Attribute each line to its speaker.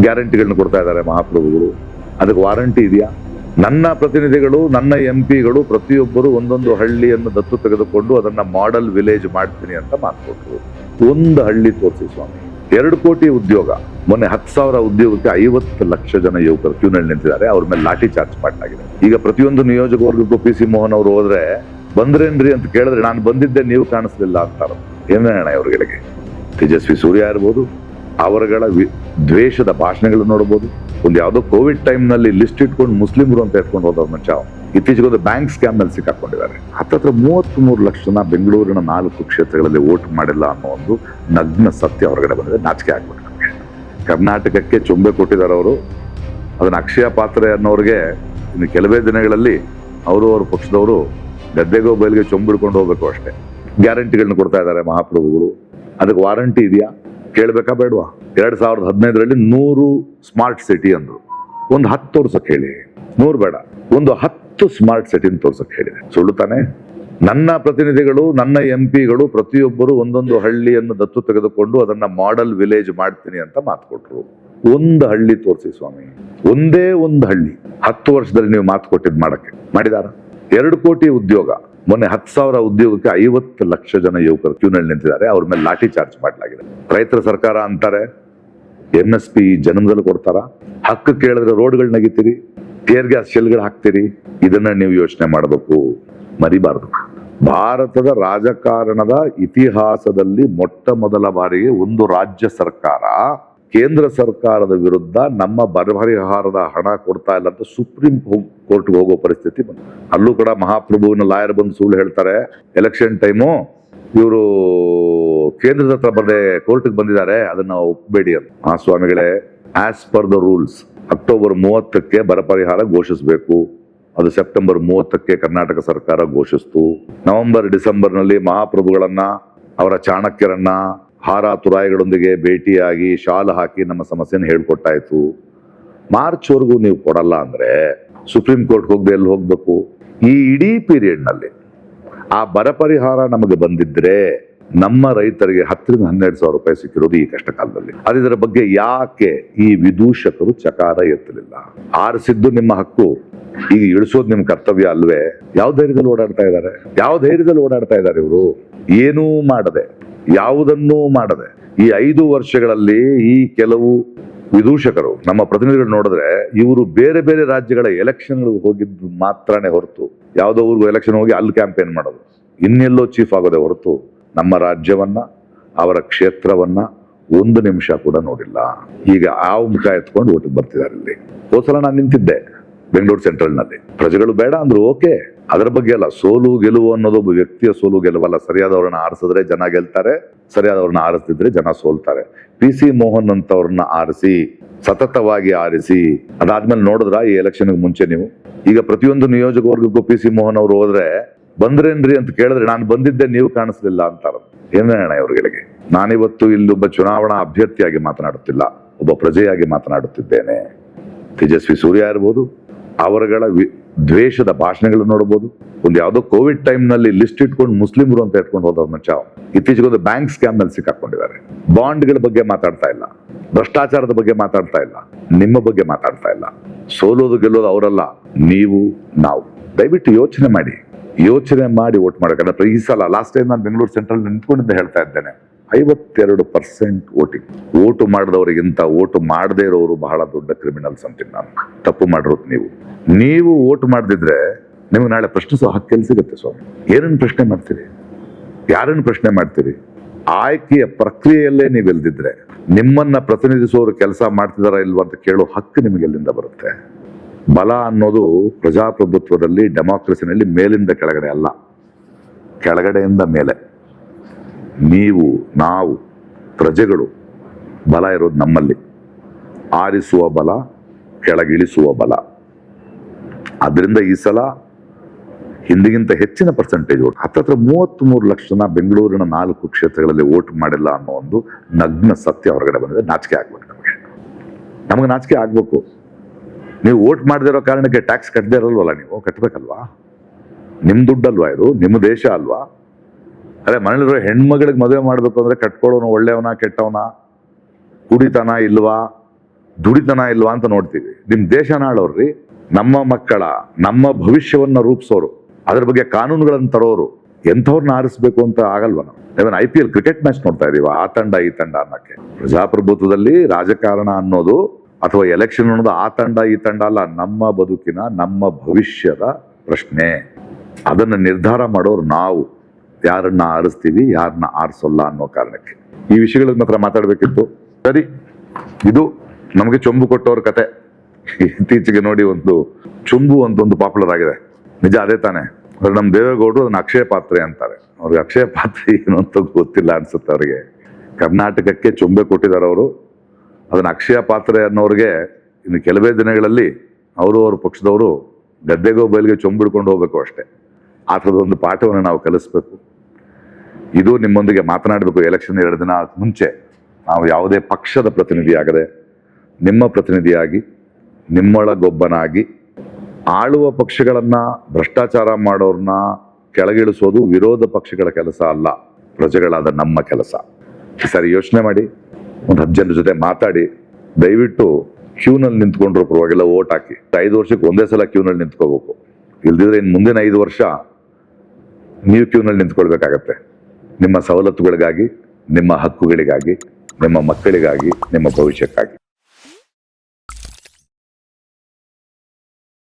Speaker 1: ಗ್ಯಾರಂಟಿಗಳನ್ನ ಕೊಡ್ತಾ ಇದ್ದಾರೆ ಮಹಾಪ್ರಭುಗಳು. ಅದಕ್ಕೆ ವಾರಂಟಿ ಇದೆಯಾ? ನನ್ನ ಪ್ರತಿನಿಧಿಗಳು, ನನ್ನ ಎಂ ಪಿಗಳು ಪ್ರತಿಯೊಬ್ಬರು ಒಂದೊಂದು ಹಳ್ಳಿಯನ್ನು ದತ್ತು ತೆಗೆದುಕೊಂಡು ಅದನ್ನ ಮಾಡೆಲ್ ವಿಲೇಜ್ ಮಾಡ್ತೀನಿ ಅಂತ ಮಾತು ಕೊಟ್ಟರು ಒಂದು ಹಳ್ಳಿ ತೋರಿಸಿ ಸ್ವಾಮಿ. ಎರಡು ಕೋಟಿ ಉದ್ಯೋಗ. ಮೊನ್ನೆ ಹತ್ತು ಸಾವಿರ ಉದ್ಯೋಗಕ್ಕೆ ಐವತ್ತು ಲಕ್ಷ ಜನ ಯುವಕರು ಕ್ಯೂನಲ್ಲಿ ನಿಂತಿದ್ದಾರೆ. ಅವ್ರ ಮೇಲೆ ಲಾಠಿ ಚಾರ್ಜ್ ಮಾಡಲಾಗಿದೆ. ಈಗ ಪ್ರತಿಯೊಂದು ನಿಯೋಜಕವರ್ಗಕ್ಕೂ ಪಿ ಸಿ ಮೋಹನ್ ಅವರು ಹೋದ್ರೆ, ಬಂದ್ರೇನ್ರಿ ಅಂತ ಕೇಳಿದ್ರೆ, ನಾನು ಬಂದಿದ್ದೆ, ನೀವು ಕಾಣಿಸ್ಲಿಲ್ಲ ಅಂತಾರ. ಅಣ್ಣ ಇವ್ರಿಗೆ ತೇಜಸ್ವಿ ಸೂರ್ಯ ಇರ್ಬೋದು. ಅವರುಗಳ ವಿ- ದ್ವೇಷದ ಭಾಷಣಗಳನ್ನು ನೋಡಬಹುದು. ಒಂದು ಯಾವುದೋ ಕೋವಿಡ್ ಟೈಮ್ನಲ್ಲಿ ಲಿಸ್ಟ್ ಇಟ್ಕೊಂಡು ಮುಸ್ಲಿಮರು ಅಂತ ಇಟ್ಕೊಂಡು ಹೋದವ್ರ ಅವ. ಇತ್ತೀಚೆಗೆ ಒಂದು ಬ್ಯಾಂಕ್ ಸ್ಕ್ಯಾಮ್ನಲ್ಲಿ ಸಿಕ್ಕಾಕೊಂಡಿದ್ದಾರೆ. ಹತ್ತತ್ರ ಮೂವತ್ತ್ ಮೂರು ಲಕ್ಷ ಜನ ಬೆಂಗಳೂರಿನ ನಾಲ್ಕು ಕ್ಷೇತ್ರಗಳಲ್ಲಿ ವೋಟ್ ಮಾಡಿಲ್ಲ ಅನ್ನೋ ಒಂದು ನಗ್ನ ಸತ್ಯ ಹೊರಗಡೆ ಬಂದಿದೆ. ನಾಚಿಕೆ ಆಗ್ಬಿಟ್ಟು. ಕರ್ನಾಟಕಕ್ಕೆ ಚೊಂಬೆ ಕೊಟ್ಟಿದ್ದಾರೆ ಅವರು. ಅದನ್ನು ಅಕ್ಷಯ ಪಾತ್ರೆ ಅನ್ನೋರಿಗೆ ಇನ್ನು ಕೆಲವೇ ದಿನಗಳಲ್ಲಿ ಅವರು ಅವ್ರ ಪಕ್ಷದವರು ಗದ್ದೆಗೋ ಬಯಲಿಗೆ ಚೊಂಬಿಡ್ಕೊಂಡು ಹೋಗ್ಬೇಕು ಅಷ್ಟೇ. ಗ್ಯಾರಂಟಿಗಳನ್ನ ಕೊಡ್ತಾ ಇದ್ದಾರೆ ಮಹಾಪ್ರಭುಗಳು. ಅದಕ್ಕೆ ವಾರಂಟಿ ಇದೆಯಾ? ಕೇಳ್ಬೇಕಾ ಬೇಡವಾ? ಎರಡ್ ಸಾವಿರದ ಹದಿನೈದರಲ್ಲಿ ನೂರು ಸ್ಮಾರ್ಟ್ ಸಿಟಿ ಅಂದ್ರು. ಒಂದು ಹತ್ತು ತೋರ್ಸಕ್ ಹೇಳಿ. ನೂರು ಬೇಡ. ಒಂದು ಹತ್ತು ಸ್ಮಾರ್ಟ್ ಸಿಟಿನ ತೋರ್ಸಕ್ ಹೇಳಿದೆ ಸುಳ್ಳು ತಾನೆ? ನನ್ನ ಪ್ರತಿನಿಧಿಗಳು, ನನ್ನ ಎಂ ಪಿಗಳು ಪ್ರತಿಯೊಬ್ಬರು ಒಂದೊಂದು ಹಳ್ಳಿಯನ್ನು ದತ್ತು ತೆಗೆದುಕೊಂಡು ಅದನ್ನ ಮಾಡೆಲ್ ವಿಲೇಜ್ ಮಾಡ್ತೀನಿ ಅಂತ ಮಾತು ಕೊಟ್ರು. ಒಂದು ಹಳ್ಳಿ ತೋರಿಸಿ ಸ್ವಾಮಿ. ಒಂದೇ ಒಂದು ಹಳ್ಳಿ. ಹತ್ತು ವರ್ಷದಲ್ಲಿ ನೀವು ಮಾತು ಕೊಟ್ಟಿದ್ದು ಮಾಡಕ್ಕೆ. ಮಾಡಿದಾರ? ಎರಡು ಕೋಟಿ ಉದ್ಯೋಗ. ಮೊನ್ನೆ ಹತ್ತು ಸಾವಿರ ಉದ್ಯೋಗಕ್ಕೆ ಐವತ್ತು ಲಕ್ಷ ಜನ ಯುವಕರು ಕ್ಯೂನಲ್ಲಿ ನಿಂತಿದ್ದಾರೆ. ಅವ್ರ ಮೇಲೆ ಲಾಠಿ ಚಾರ್ಜ್ ಮಾಡಲಾಗಿದೆ. ರೈತರ ಸರ್ಕಾರ ಅಂತಾರೆ ಎಂ ಎಸ್ ಪಿ ಜನ್ಮದಲ್ಲಿ ಕೊಡ್ತಾರ? ಹಕ್ಕು ಕೇಳಿದ್ರೆ ರೋಡ್ಗಳು ನಗಿತೀರಿ ಟೇರ್ ಗ್ಯಾಸ್ ಶೆಲ್ಗಳು ಹಾಕ್ತೀರಿ, ಇದನ್ನ ನೀವು ಯೋಚನೆ ಮಾಡಬೇಕು. ಮರಿಬಾರದು. ಭಾರತದ ರಾಜಕಾರಣದ ಇತಿಹಾಸದಲ್ಲಿ ಮೊಟ್ಟ ಮೊದಲ ಬಾರಿಗೆ ಒಂದು ರಾಜ್ಯ ಸರ್ಕಾರ ಕೇಂದ್ರ ಸರ್ಕಾರದ ವಿರುದ್ಧ ನಮ್ಮ ಬರಪರಿಹಾರದ ಹಣ ಕೊಡ್ತಾ ಇಲ್ಲ ಅಂತ ಸುಪ್ರೀಂ ಕೋರ್ಟ್ಗೆ ಹೋಗೋ ಪರಿಸ್ಥಿತಿ ಬಂತು. ಅಲ್ಲೂ ಕೂಡ ಮಹಾಪ್ರಭುವಿನ ಲಾಯರ್ ಬಂದು ಸುಳ್ಳು ಹೇಳ್ತಾರೆ. ಎಲೆಕ್ಷನ್ ಟೈಮು ಇವರು ಕೇಂದ್ರದ ಹತ್ರ ಬಂದೆ ಕೋರ್ಟ್ಗೆ ಬಂದಿದ್ದಾರೆ. ಅದನ್ನ ಒಪ್ಪಬೇಡಿ ಅಂತ. ಸ್ವಾಮಿಗಳೇ as per the rules October ಮೂವತ್ತಕ್ಕೆ ಬರ ಪರಿಹಾರ ಘೋಷಿಸಬೇಕು. ಅದು ಸೆಪ್ಟೆಂಬರ್ ಮೂವತ್ತಕ್ಕೆ ಕರ್ನಾಟಕ ಸರ್ಕಾರ ಘೋಷಿಸ್ತು. ನವೆಂಬರ್ ಡಿಸೆಂಬರ್ನಲ್ಲಿ ಮಹಾಪ್ರಭುಗಳನ್ನ, ಅವರ ಚಾಣಕ್ಯರನ್ನ ಹಾರ ತುರಾಯಿಗಳೊಂದಿಗೆ ಭೇಟಿಯಾಗಿ ಶಾಲ್ ಹಾಕಿ ನಮ್ಮ ಸಮಸ್ಯೆನ ಹೇಳ್ಕೊಟ್ಟಾಯ್ತು. ಮಾರ್ಚ್ ವರೆಗೂ ನೀವು ಕೊಡಲ್ಲ ಅಂದ್ರೆ ಸುಪ್ರೀಂ ಕೋರ್ಟ್ ಹೋಗದೆ ಎಲ್ಲಿ ಹೋಗಬೇಕು? ಈ ಇಡೀ ಪೀರಿಯಡ್ನಲ್ಲಿ ಆ ಬರ ಪರಿಹಾರ ನಮಗೆ ಬಂದಿದ್ರೆ ನಮ್ಮ ರೈತರಿಗೆ ಹತ್ತರಿಂದ ಹನ್ನೆರಡು ಸಾವಿರ ರೂಪಾಯಿ ಸಿಕ್ಕಿರೋದು ಈ ಕಷ್ಟ ಕಾಲದಲ್ಲಿ ಅದರ ಬಗ್ಗೆ ಯಾಕೆ ಈ ವಿದೂಷಕರು ಚಕಾರ ಎತ್ತಲಿಲ್ಲ? ಆರಿಸಿದ್ದು ನಿಮ್ಮ ಹಕ್ಕು. ಈಗ ಇಳಿಸೋದು ನಿಮ್ಮ ಕರ್ತವ್ಯ ಅಲ್ವೇ? ಯಾವ ಧೈರ್ಯದಲ್ಲಿ ಓಡಾಡ್ತಾ ಇದ್ದಾರೆ? ಯಾವ ಧೈರ್ಯದಲ್ಲಿ ಓಡಾಡ್ತಾ ಇದ್ದಾರೆ ಇವರು? ಏನೂ ಮಾಡದೆ. ಯಾವುದನ್ನೂ ಮಾಡದೆ ಈ ಐದು ವರ್ಷಗಳಲ್ಲಿ ಈ ಕೆಲವು ವಿದೂಷಕರು, ನಮ್ಮ ಪ್ರತಿನಿಧಿಗಳು ನೋಡಿದ್ರೆ ಇವರು ಬೇರೆ ಬೇರೆ ರಾಜ್ಯಗಳ ಎಲೆಕ್ಷನ್ ಹೋಗಿದ್ದು ಮಾತ್ರನೇ ಹೊರತು, ಯಾವುದೋ ಊರಿಗೂ ಎಲೆಕ್ಷನ್ ಹೋಗಿ ಅಲ್ಲಿ ಕ್ಯಾಂಪೇನ್ ಮಾಡೋದು. ಇನ್ನೆಲ್ಲೋ ಚೀಫ್ ಆಗೋದೇ ಹೊರತು ನಮ್ಮ ರಾಜ್ಯವನ್ನ, ಅವರ ಕ್ಷೇತ್ರವನ್ನ ಒಂದು ನಿಮಿಷ ಕೂಡ ನೋಡಿಲ್ಲ. ಈಗ ಆ ಮುಖ ಎತ್ಕೊಂಡು ಓಟಿಗೆ ಬರ್ತಿದ್ದಾರೆ ಇಲ್ಲಿ ಹೋದ್ಸಲ ನಾನು ನಿಂತಿದ್ದೆ ಬೆಂಗಳೂರು ಸೆಂಟ್ರಲ್ನಲ್ಲಿ. ಪ್ರಜೆಗಳು ಬೇಡ ಅಂದ್ರು ಓಕೆ. ಅದರ ಬಗ್ಗೆ ಅಲ್ಲ, ಸೋಲು ಗೆಲುವು ಅನ್ನೋದು ಒಬ್ಬ ವ್ಯಕ್ತಿಯ ಸೋಲು ಗೆಲುವಲ್ಲ. ಸರಿಯಾದವ್ರನ್ನ ಆರಿಸಿದ್ರೆ ಜನ ಗೆಲ್ತಾರೆ, ಸರಿಯಾದವ್ರನ್ನ ಆರಿಸ್ತಿದ್ರೆ ಜನ ಸೋಲ್ತಾರೆ. ಪಿ ಸಿ ಮೋಹನ್ ಅಂತವ್ರನ್ನ ಆರಿಸಿ, ಸತತವಾಗಿ ಆರಿಸಿ, ಅದಾದ್ಮೇಲೆ ನೋಡಿದ್ರ ಈ ಎಲೆಕ್ಷನ್ ಮುಂಚೆ ನೀವು? ಈಗ ಪ್ರತಿಯೊಂದು ನಿಯೋಜಕವರ್ಗಕ್ಕೂ ಪಿ ಸಿ ಮೋಹನ್ ಅವರು ಹೋದ್ರೆ, ಬಂದ್ರೇನ್ರಿ ಅಂತ ಕೇಳಿದ್ರೆ ನಾನು ಬಂದಿದ್ದೆ ನೀವು ಕಾಣಿಸ್ಲಿಲ್ಲ ಅಂತಾರ ಏನೇಣ ಇವ್ರಿಗೆ ನಾನಿವತ್ತು ಇಲ್ಲೊಬ್ಬ ಚುನಾವಣಾ ಅಭ್ಯರ್ಥಿಯಾಗಿ ಮಾತನಾಡುತ್ತಿಲ್ಲ, ಒಬ್ಬ ಪ್ರಜೆಯಾಗಿ ಮಾತನಾಡುತ್ತಿದ್ದೇನೆ. ತೇಜಸ್ವಿ ಸೂರ್ಯ ಇರ್ಬೋದು, ಅವರುಗಳ ದ್ವೇಷದ ಭಾಷಣಗಳನ್ನು ನೋಡಬಹುದು. ಒಂದು ಯಾವುದೋ ಕೋವಿಡ್ ಟೈಮ್ನಲ್ಲಿ ಲಿಸ್ಟ್ ಇಟ್ಕೊಂಡು ಮುಸ್ಲಿಮರು ಅಂತ ಇಟ್ಕೊಂಡು ಹೋದವ್ರ ಮನುಷ್ಯ ಇತ್ತೀಚಿಗೆ ಒಂದು ಬ್ಯಾಂಕ್ ಸ್ಕ್ಯಾಮ್ನಲ್ಲಿ ಸಿಕ್ಕಾಕೊಂಡಿದ್ದಾರೆ. ಬಾಂಡ್ಗಳ ಬಗ್ಗೆ ಮಾತಾಡ್ತಾ ಇಲ್ಲ. ಭ್ರಷ್ಟಾಚಾರದ ಬಗ್ಗೆ ಮಾತಾಡ್ತಾ ಇಲ್ಲ. ನಿಮ್ಮ ಬಗ್ಗೆ ಮಾತಾಡ್ತಾ ಇಲ್ಲ. ಸೋಲೋದು ಗೆಲ್ಲೋದು ಅವರಲ್ಲ. ನೀವು, ನಾವು. ದಯವಿಟ್ಟು ಯೋಚನೆ ಮಾಡಿ. ಯೋಚನೆ ಮಾಡಿ ವೋಟ್ ಮಾಡಕ್ಕೆ ಈ ಸಲ ಲಾಸ್ಟ್ ಟೈಮ್ ನಾನು ಬೆಂಗಳೂರು ಸೆಂಟ್ರಲ್ ನಿಂತ್ಕೊಂಡಿದ್ದೆ ಹೇಳ್ತಾ ಇದ್ದೇನೆ. ಐವತ್ತೆರಡು ಪರ್ಸೆಂಟ್ ವೋಟಿಂಗ್. ಓಟು ಮಾಡಿದವರಿಗಿಂತ ಓಟು ಮಾಡದೇ ಇರೋರು ಬಹಳ ದೊಡ್ಡ ಕ್ರಿಮಿನಲ್ಸ್ ಅಂತೀನಿ ನಾನು. ತಪ್ಪು ಮಾಡಿರೋದು ನೀವು. ನೀವು ವೋಟ್ ಮಾಡದಿದ್ರೆ ನಿಮಗೆ ನಾಳೆ ಪ್ರಶ್ನಿಸೋ ಹಕ್ಕೆಲ್ಲಿ ಸಿಗುತ್ತೆ ಸ್ವಾಮಿ. ಏನನ್ನು ಪ್ರಶ್ನೆ ಮಾಡ್ತೀರಿ? ಯಾರನ್ನು ಪ್ರಶ್ನೆ ಮಾಡ್ತೀರಿ? ಆಯ್ಕೆಯ ಪ್ರಕ್ರಿಯೆಯಲ್ಲೇ ನೀವು ಇಲ್ದಿದ್ರೆ ನಿಮ್ಮನ್ನ ಪ್ರತಿನಿಧಿಸೋರು ಕೆಲಸ ಮಾಡ್ತಿದಾರ ಇಲ್ವಾ ಅಂತ ಕೇಳೋ ಹಕ್ಕು ನಿಮಗೆ ಎಲ್ಲಿಂದ ಬರುತ್ತೆ? ಬಲ ಅನ್ನೋದು ಪ್ರಜಾಪ್ರಭುತ್ವದಲ್ಲಿ ಡೆಮಾಕ್ರಸಿನಲ್ಲಿ ಮೇಲಿಂದ ಕೆಳಗಡೆ ಅಲ್ಲ. ಕೆಳಗಡೆಯಿಂದ ಮೇಲೆ. ನೀವು, ನಾವು, ಪ್ರಜೆಗಳು, ಬಲ ಇರೋದು ನಮ್ಮಲ್ಲಿ. ಆರಿಸುವ ಬಲ, ಕೆಳಗಿಳಿಸುವ ಬಲ. ಅದರಿಂದ ಈ ಸಲ ಹಿಂದಿಗಿಂತ ಹೆಚ್ಚಿನ ಪರ್ಸೆಂಟೇಜ್ ಓಟ್. ಹತ್ತತ್ರ ಮೂವತ್ತ್ ಮೂರು ಲಕ್ಷ ಜನ ಬೆಂಗಳೂರಿನ ನಾಲ್ಕು ಕ್ಷೇತ್ರಗಳಲ್ಲಿ ಓಟ್ ಮಾಡಿಲ್ಲ ಅನ್ನೋ ಒಂದು ನಗ್ನ ಸತ್ಯ ಹೊರಗಡೆ ಬಂದಿದೆ. ನಾಚಿಕೆ ಆಗ್ಬೇಕು ನಮಗೆ. ನಮಗೆ ನಾಚಿಕೆ ಆಗಬೇಕು. ನೀವು ಓಟ್ ಮಾಡದಿರೋ ಕಾರಣಕ್ಕೆ ಟ್ಯಾಕ್ಸ್ ಕಟ್ಟದೇ ಇರಲ್ವಲ್ಲ ನೀವು? ಕಟ್ಟಬೇಕಲ್ವಾ ನಿಮ್ಮ ದುಡ್ಡಲ್ವಾ ಇದು? ನಿಮ್ಮ ದೇಶ ಅಲ್ವಾ? ಅದೇ ಮನೇಲಿರೋ ಹೆಣ್ಮಗಳಿಗೆ ಮದುವೆ ಮಾಡಬೇಕು ಅಂದ್ರೆ ಕಟ್ಕೊಳ್ಳೋನು ಒಳ್ಳೆಯವನ ಕೆಟ್ಟವನ? ಕುಡಿತನ ಇಲ್ವಾ? ದುಡಿತನ ಇಲ್ವಾ ಅಂತ ನೋಡ್ತೀವಿ. ನಿಮ್ಮ ದೇಶ ನಾಳವ್ರಿ ನಮ್ಮ ಮಕ್ಕಳ, ನಮ್ಮ ಭವಿಷ್ಯವನ್ನ ರೂಪಿಸೋರು, ಅದ್ರ ಬಗ್ಗೆ ಕಾನೂನುಗಳನ್ನು ತರೋರು ಎಂಥವ್ರನ್ನ ಆರಿಸ್ಬೇಕು ಅಂತ ಆಗಲ್ವ ನಾವು? I P L cricket match ನೋಡ್ತಾ ಇದೀವ, ಆ ತಂಡ, ಈ ತಂಡ ಅನ್ನಕ್ಕೆ. ಪ್ರಜಾಪ್ರಭುತ್ವದಲ್ಲಿ ರಾಜಕಾರಣ ಅನ್ನೋದು ಅಥವಾ ಎಲೆಕ್ಷನ್ ಅನ್ನೋದು ಆ ತಂಡ, ಈ ತಂಡ ಅಲ್ಲ, ನಮ್ಮ ಬದುಕಿನ, ನಮ್ಮ ಭವಿಷ್ಯದ ಪ್ರಶ್ನೆ. ಅದನ್ನು ನಿರ್ಧಾರ ಮಾಡೋರು ನಾವು. ಯಾರನ್ನ ಆರಿಸ್ತೀವಿ, ಯಾರನ್ನ ಆರಿಸೋಲ್ಲ ಅನ್ನೋ ಕಾರಣಕ್ಕೆ. ಈ ವಿಷಯಗಳ ಮಾತ್ರ ಮಾತಾಡಬೇಕಿತ್ತು. ಸರಿ, ಇದು ನಮಗೆ ಚೊಂಬು ಕೊಟ್ಟವ್ರ ಕತೆ. ಇತ್ತೀಚೆಗೆ ನೋಡಿ ಒಂದು ಚೊಂಬು ಅಂತ ಒಂದು ಪಾಪ್ಯುಲರ್ ಆಗಿದೆ. ನಿಜ ಅದೇ ತಾನೆ. ಆದ್ರೆ ನಮ್ಮ ದೇವೇಗೌಡರು ಅದನ್ನ ಅಕ್ಷಯ ಪಾತ್ರೆ ಅಂತಾರೆ. ಅವ್ರಿಗೆ ಅಕ್ಷಯ ಪಾತ್ರೆ ಏನು ಅಂತ ಗೊತ್ತಿಲ್ಲ ಅನ್ಸುತ್ತೆ ಅವ್ರಿಗೆ. ಕರ್ನಾಟಕಕ್ಕೆ ಚೊಂಬೆ ಕೊಟ್ಟಿದ್ದಾರೆ ಅವರು. ಅದನ್ನ ಅಕ್ಷಯ ಪಾತ್ರೆ ಅನ್ನೋರಿಗೆ ಇನ್ನು ಕೆಲವೇ ದಿನಗಳಲ್ಲಿ ಅವರು ಅವ್ರ ಪಕ್ಷದವರು ಗದ್ದೆಗೋ ಬಯಲಿಗೆ ಚೊಂಬಿಡ್ಕೊಂಡು ಹೋಗ್ಬೇಕು ಅಷ್ಟೇ. ಆ ಥರದೊಂದು ಪಾಠವನ್ನು ನಾವು ಕಲಿಸ್ಬೇಕು. ಇದು ನಿಮ್ಮೊಂದಿಗೆ ಮಾತನಾಡಬೇಕು ಎಲೆಕ್ಷನ್ ಎರಡು ದಿನ ಮುಂಚೆ. ನಾವು ಯಾವುದೇ ಪಕ್ಷದ ಪ್ರತಿನಿಧಿಯಾಗದೆ, ನಿಮ್ಮ ಪ್ರತಿನಿಧಿಯಾಗಿ ನಿಮ್ಮೊಳಗೊಬ್ಬನಾಗಿ ಆಳುವ ಪಕ್ಷಗಳನ್ನು, ಭ್ರಷ್ಟಾಚಾರ ಮಾಡೋರನ್ನ ಕೆಳಗಿಳಿಸೋದು ವಿರೋಧ ಪಕ್ಷಗಳ ಕೆಲಸ ಅಲ್ಲ, ಪ್ರಜೆಗಳಾದ ನಮ್ಮ ಕೆಲಸ. ಈ ಸಾರಿ ಯೋಚನೆ ಮಾಡಿ, ಒಂದು ಹತ್ತು ಜನರ ಜೊತೆ ಮಾತಾಡಿ, ದಯವಿಟ್ಟು ಕ್ಯೂನಲ್ಲಿ ನಿಂತ್ಕೊಂಡ್ರು ಪರವಾಗಿಲ್ಲ ಓಟ್ ಹಾಕಿ. ಐದು ವರ್ಷಕ್ಕೆ ಒಂದೇ ಸಲ ಕ್ಯೂನಲ್ಲಿ ನಿಂತ್ಕೋಬೇಕು. ಇಲ್ದಿದ್ರೆ ಇನ್ನು ಮುಂದಿನ ಐದು ವರ್ಷ, ನೀವು ಕ್ಯೂನಲ್ಲಿ ನಿಂತ್ಕೊಳ್ಬೇಕಾಗತ್ತೆ. ನಿಮ್ಮ ಸವಲತ್ತುಗಳಿಗಾಗಿ ನಿಮ್ಮ ಹಕ್ಕುಗಳಿಗಾಗಿ ನಿಮ್ಮ ಮಕ್ಕಳಿಗಾಗಿ ನಿಮ್ಮ ಭವಿಷ್ಯಕ್ಕಾಗಿ.